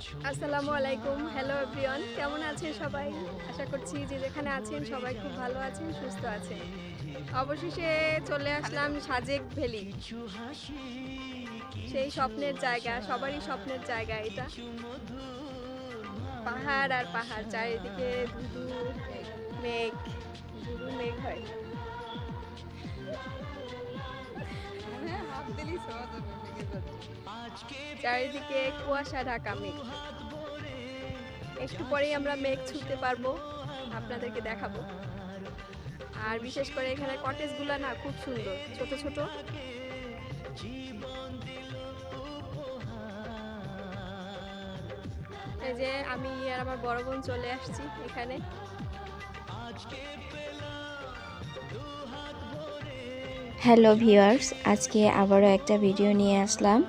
আসসালামু আলাইকুম hello everyone কেমন আছেন সবাই? আশা করছি যে যেখানে আছেন সবাই খুব ভালো আছেন, সুস্থ আছেন। অবশেষে চলে আসলাম সাজেক ভ্যালি। সেই স্বপ্নের জায়গা, সবারই স্বপ্নের জায়গা এটা। পাহাড় আর পাহাড়, চারিদিকে মেঘ মেঘ হয়। দিলেই সহজ হবে লেগে যাচ্ছে। চারিদিকে কুয়াশা ঢাকা মেঘ। একটু পরেই আমরা মেঘ ছুঁতে পারব আপনাদেরকে দেখাবো। আর বিশেষ করে এখানে কটেজগুলো না খুব সুন্দর ছোট ছোট। এই যে আমি আর আমার বড় বোন চলে আসছি এখানে। হ্যালো ভিউয়ার্স, আজকে আবারও একটা ভিডিও নিয়ে আসলাম।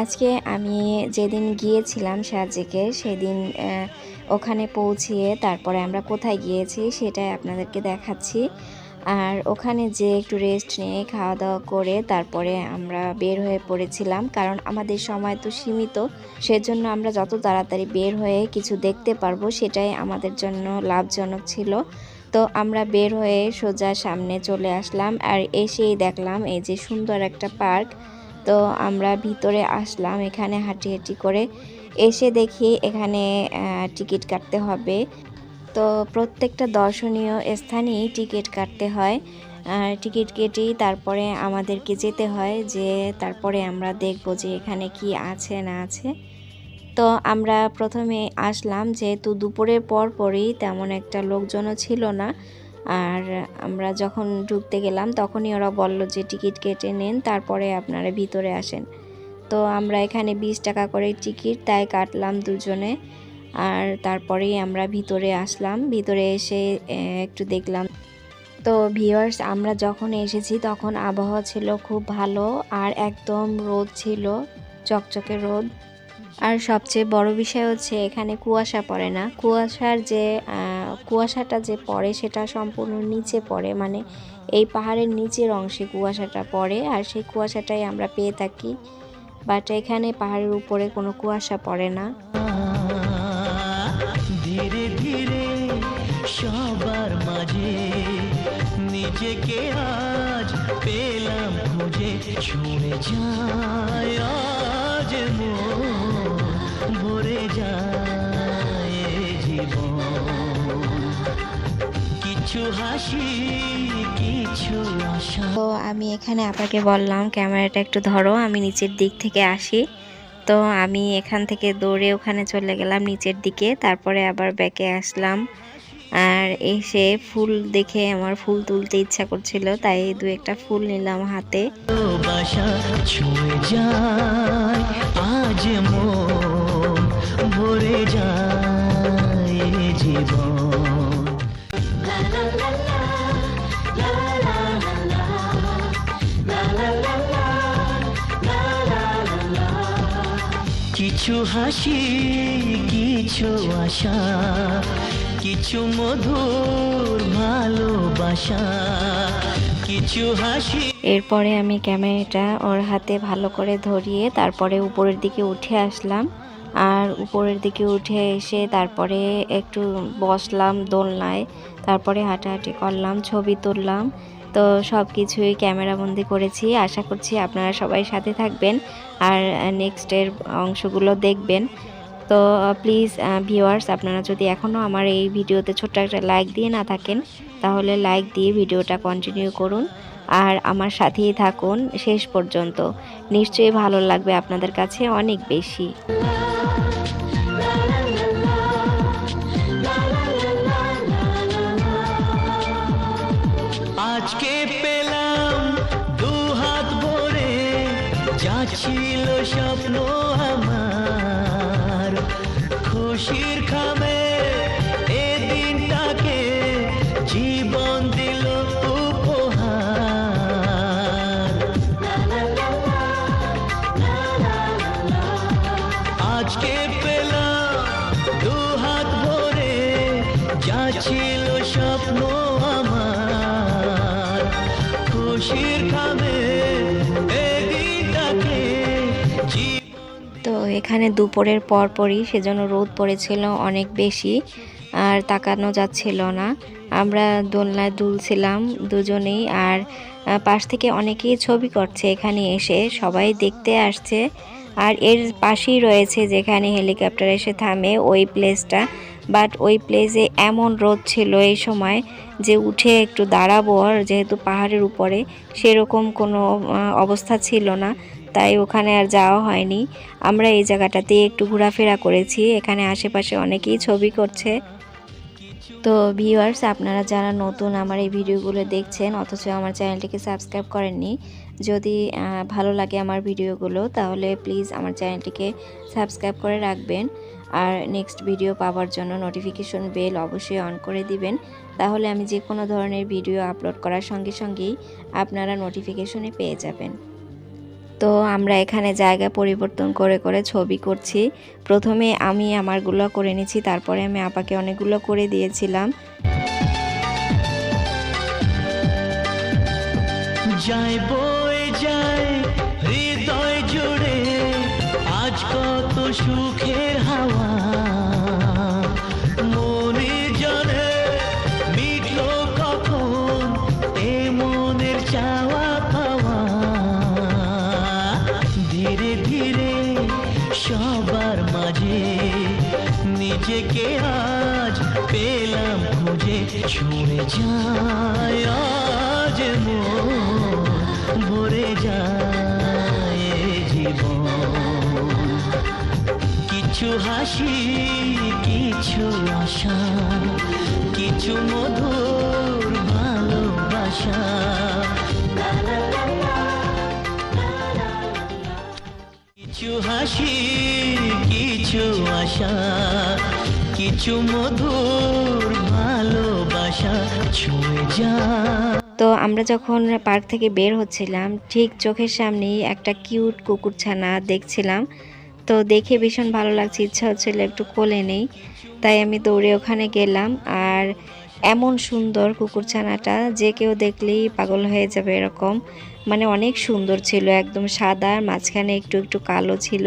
আজকে আমি যেদিন গিয়েছিলাম সাজেকে সেদিন ওখানে পৌঁছিয়ে তারপরে আমরা কোথায় গিয়েছি সেটাই আপনাদেরকে দেখাচ্ছি। আর ওখানে যে একটু রেস্ট নিয়ে খাওয়া দাওয়া করে তারপরে আমরা বের হয়ে পড়েছিলাম, কারণ আমাদের সময় তো সীমিত। সেজন্য আমরা যত তাড়াতাড়ি বের হয়ে কিছু দেখতে পারব সেটাই আমাদের জন্য লাভজনক ছিল। তো আমরা বের হয়ে সোজা সামনে চলে আসলাম আর এসেই দেখলাম এই যে সুন্দর একটা পার্ক। তো আমরা ভিতরে আসলাম এখানে হাঁটি হাঁটি করে। এসে দেখি এখানে টিকিট কাটতে হবে। তো প্রত্যেকটা দর্শনীয় স্থানেই টিকিট কাটতে হয়। আর টিকিট কেটেই তারপরে আমাদেরকে যেতে হয় যে তারপরে আমরা দেখব যে এখানে কি আছে না আছে। তো আমরা প্রথমে আসলাম যেহেতু দুপুরের পর পরই তেমন একটা লোকজনও ছিল না। আর আমরা যখন ঢুকতে গেলাম তখনই ওরা বলল যে টিকিট কেটে নেন, তারপরে আপনারা ভিতরে আসেন। তো আমরা এখানে বিশ টাকা করে টিকিট, তাই কাটলাম দুজনে। আর তারপরেই আমরা ভিতরে আসলাম, ভিতরে এসে একটু দেখলাম। তো ভিওয়ার্স আমরা যখন এসেছি তখন আবহাওয়া ছিল খুব ভালো আর একদম রোদ ছিল, চকচকে রোদ। আর সবচেয়ে বড় বিষয় হচ্ছে এখানে কুয়াশা পড়ে না। কুয়াশার যে কুয়াশাটা যে পড়ে সেটা সম্পূর্ণ নিচে পড়ে। মানে এই পাহাড়ের নিচের অংশে কুয়াশাটা পড়ে আর সেই কুয়াশাটাই আমরা পেয়ে থাকি। বাট এখানে পাহাড়ের উপরে কোনো কুয়াশা পড়ে না। ধীরে ধীরে সবার মাঝে নিজেকে আজ পেলাম খুঁজে। ছুঁড়ে যায় কিছু হাসি কিছু আশা। তো আমি এখানে আপাকে বললাম ক্যামেরাটা একটু ধরো আমি নিচের দিক থেকে আসি। তো আমি এখান থেকে দৌড়ে ওখানে চলে গেলাম নিচের দিকে তারপরে আবার ব্যাকে আসলাম। আর এসে ফুল দেখে আমার ফুল তুলতে ইচ্ছা করছিল তাই দু একটা ফুল নিলাম হাতে। আজ ভরে যায় জীবন। কিছু হাসি কিছু আশা, কিছু মধুর ভালোবাসা, কিছু হাসি। এরপরে আমি ক্যামেরাটা ওর হাতে ভালো করে ধরিয়ে তারপরে উপরের দিকে উঠে আসলাম। আর উপরের দিকে উঠে এসে তারপরে একটু বসলাম দোলনায়, তারপরে হাঁটাহাঁটি করলাম, ছবি তুললাম। তো সব কিছুই ক্যামেরাবন্দি করেছি। আশা করছি আপনারা সবাই সাথে থাকবেন আর নেক্সটের অংশগুলো দেখবেন। তো প্লিজ ভিউয়ার্স আপনারা যদি এখনও আমার এই ভিডিওতে ছোট্ট একটা লাইক দিয়ে না থাকেন, তাহলে লাইক দিয়ে ভিডিওটা কন্টিনিউ করুন। আর আমার সাথেই থাকুন শেষ পর্যন্ত। নিশ্চয়ই ভালো লাগবে আপনাদের কাছে অনেক বেশি। আজকে পেলাম দু হাত ভরে যা তো এখানে দুপুরের পরপরই সেজন্য রোদ পড়েছিল অনেক বেশি, আর তাকানো যাচ্ছিল না। আমরা দোলনায় দুলছিলাম দুজনেই, আর পাশ থেকে অনেকেই ছবি করছে এখানে এসে, সবাই দেখতে আসছে। আর এর পাশেই রয়েছে যেখানে হেলিকপ্টার এসে থামে ওই প্লেসটা বাট ওই প্লেসে এমন রোদ ছিল এই সময় যে উঠে একটু দাঁড়াবো আর যেহেতু পাহাড়ের উপরে সেরকম কোনো অবস্থা ছিল না, তাই ওখানে আর যাওয়া হয়নি। আমরা এই জায়গাটাতে একটু ঘোরাফেরা করেছি, এখানে আশেপাশে অনেকেই ছবি করছে। তো ভিউয়ার্স আপনারা যারা নতুন আমার এই ভিডিওগুলো দেখছেন, অথচ আমার চ্যানেলটিকে সাবস্ক্রাইব করেননি যদি ভালো লাগে আমার ভিডিওগুলো, তাহলে প্লিজ আমার চ্যানেলটিকে সাবস্ক্রাইব করে রাখবেন। আর নেক্সট ভিডিও পাওয়ার জন্য নোটিফিকেশন বেল অবশ্যই অন করে দিবেন। তাহলে আমি যে কোনো ধরনের ভিডিও আপলোড করার সঙ্গে সঙ্গেই আপনারা নোটিফিকেশনে পেয়ে যাবেন। তো আমরা এখানে জায়গা পরিবর্তন করে করে ছবি করছি। প্রথমে আমি আমারগুলো করে নিয়েছি তারপরে আমি আপাকে অনেকগুলো করে দিয়েছিলাম। যায় সুখের হাওয়া, মনে জানে মিটলো কখন, এ চাওয়া পাওয়া। ধীরে ধীরে সবার মাঝে নিজেকে আজ পেলাম খুঁজে, ছুঁড়ে যায় আজ মন ভরে যায়। কিছু হাসি, কিছু আশা, কিছু মধুর ভালোবাসা। কিছু হাসি, কিছু আশা, কিছু মধুর ভালোবাসা ছুঁয়ে যা। তো আমরা যখন পার্ক থেকে বের হচ্ছিলাম, ঠিক চোখের সামনেই একটা কিউট কুকুরছানা দেখছিলাম। তো দেখে ভীষণ ভালো লাগছে, ইচ্ছা হচ্ছিল একটু কোলে নেই। তাই আমি দৌড়ে ওখানে গেলাম আর এমন সুন্দর কুকুরছানাটা যে কেউ দেখলেই পাগল হয়ে যাবে এরকম। মানে অনেক সুন্দর ছিল, একদম সাদা মাঝখানে একটু একটু কালো ছিল।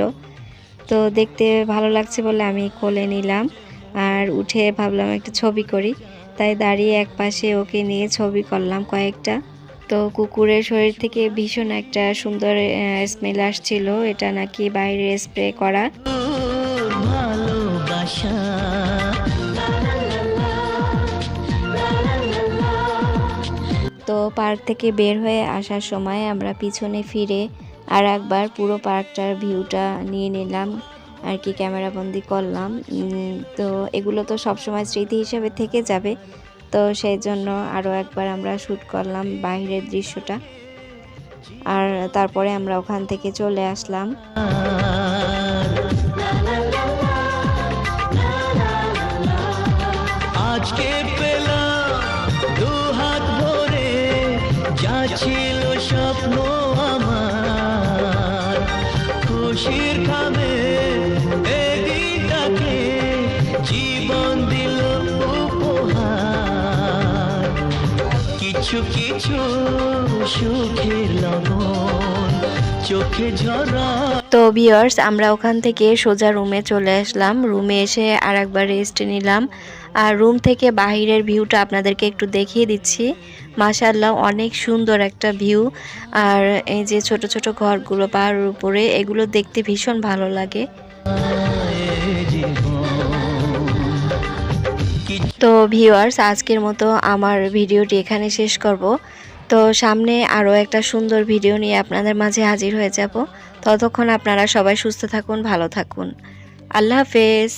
তো দেখতে ভালো লাগছে বলে আমি কোলে নিলাম আর উঠে ভাবলাম একটা ছবি করি। তাই দাঁড়িয়ে এক পাশে ওকে নিয়ে ছবি করলাম কয়েকটা। তো কুকুরের শরীর থেকে ভীষণ একটা সুন্দর স্মেল আসছিল। এটা নাকি বাইরে স্প্রে করা। তো পার্ক থেকে বের হয়ে আসার সময় আমরা পিছনে ফিরে আর একবার পুরো পার্কটার ভিউটা নিয়ে নিলাম। আর কি ক্যামেরাবন্দি করলাম। তো এগুলো তো সবসময় স্মৃতি হিসেবে থেকে যাবে। তো সেই জন্য আরও একবার আমরা শ্যুট করলাম বাইরের দৃশ্যটা। আর তারপরে আমরা ওখান থেকে চলে আসলাম। স্বপ্ন আমার। খুশির কিছু কিছু সুখের লগন চোখে ঝরা। তো ভিউয়ার্স আমরা ওখান থেকে সোজা রুমে চলে আসলাম। রুমে এসে আর একবার রেস্ট নিলাম। আর রুম থেকে বাহিরের ভিউটা আপনাদেরকে একটু দেখিয়ে দিচ্ছি। মাশাল্লাহ অনেক সুন্দর একটা ভিউ আর এই যে ছোট ছোট ঘরগুলো পাহাড়ের উপরে এগুলো দেখতে ভীষণ ভালো লাগে। তো ভিউয়ার্স, আজকের মতো আমার ভিডিওটি এখানে শেষ করব। তো সামনে আরও একটা সুন্দর ভিডিও নিয়ে আপনাদের মাঝে হাজির হয়ে যাব। ততক্ষণ আপনারা সবাই সুস্থ থাকুন, ভালো থাকুন। আল্লাহ হাফেজ।